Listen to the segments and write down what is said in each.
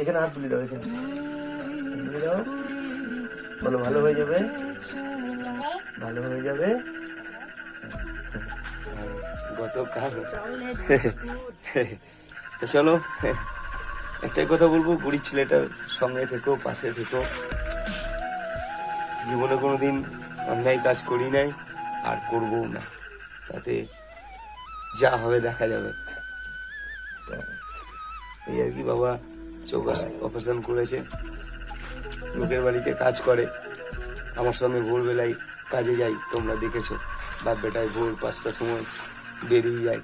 এখানে হাত তুলে দাও, এখানে। তুলে দাও। বলো, ভালো হয়ে যাবে? ভালো হয়ে যাবে? গতকাল। চলো, একটাই কথা বলব গরিব ছেলেটার সঙ্গে থেকো, পাশে থেকো। জীবনে কোনো দিন অন্যায় কাজ করি নাই, আর করবও না। তাতে যা হবে দেখা যাবে। এই আর কি বাবা চোখ অপারেশন করেছে লোকের বাড়িতে কাজ করে। আমার সঙ্গে ভোরবেলায় কাজে যাই তোমরা দেখেছ। বাপ বেটায় ভোর পাঁচটার সময় বেরিয়ে যায়।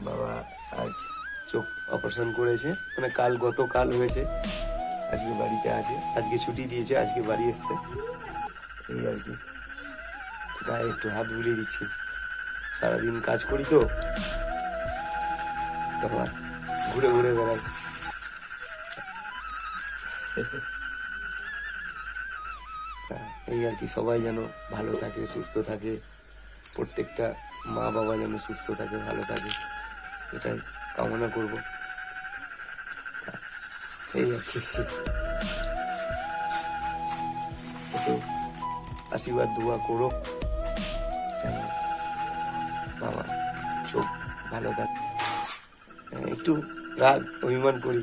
বাবা আজ চোখ অপারেশন করেছে। মানে কাল গত কাল হয়েছে। আজকে বাড়িতে আছে। আজকে ছুটি দিয়েছে, আজকে বাড়ি এসছে। এই আর কি। গায়ে একটু হাত বুলিয়ে দিচ্ছি। সারাদিন কাজ করি তো। তোমার ঘুরে ঘুরে বেড়াই। এই আর কি, সবাই যেন ভালো থাকে, সুস্থ থাকে, প্রত্যেকটা মা বাবা যেন সুস্থ থাকে, ভালো থাকে, এটাই কামনা করব। এই আর কি। আশীর্বাদ, দোয়া করো বাবা চোখ ভালো থাকে। একটু রাগ, অভিমান করি।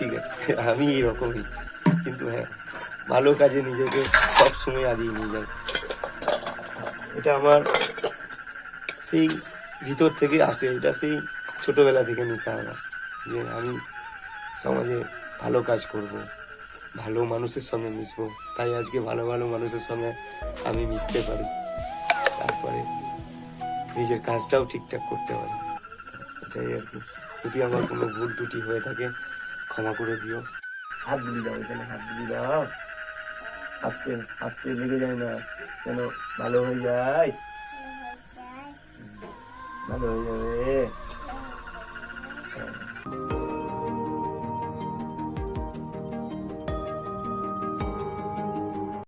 ঠিক আছে। আমি এরকমই কিন্তু হ্যাঁ ভালো কাজে নিজেকে সব সময় আগিয়ে নিয়ে যাই এটা আমার সেই ভিতর থেকে আসে, এটা সেই ছোটবেলা থেকে নেশা আমার। যে আমি সমাজে ভালো কাজ করব, ভালো মানুষের সঙ্গে মিশবো। তাই আজকে ভালো ভালো মানুষের সঙ্গে আমি মিশতে পারি। তারপরে নিজের কাজটাও ঠিকঠাক করতে পারি। এটাই আর কি। যদি আমার কোনো ভুল ত্রুটি হয়ে থাকে ক্ষমা করে দিও। হাত বুলি দাও এখানে হাত বুলি দাও। আস্তে আস্তে লেগে যায় না কেন ভালো হয়ে যায়। ভালো হয়ে যাবে।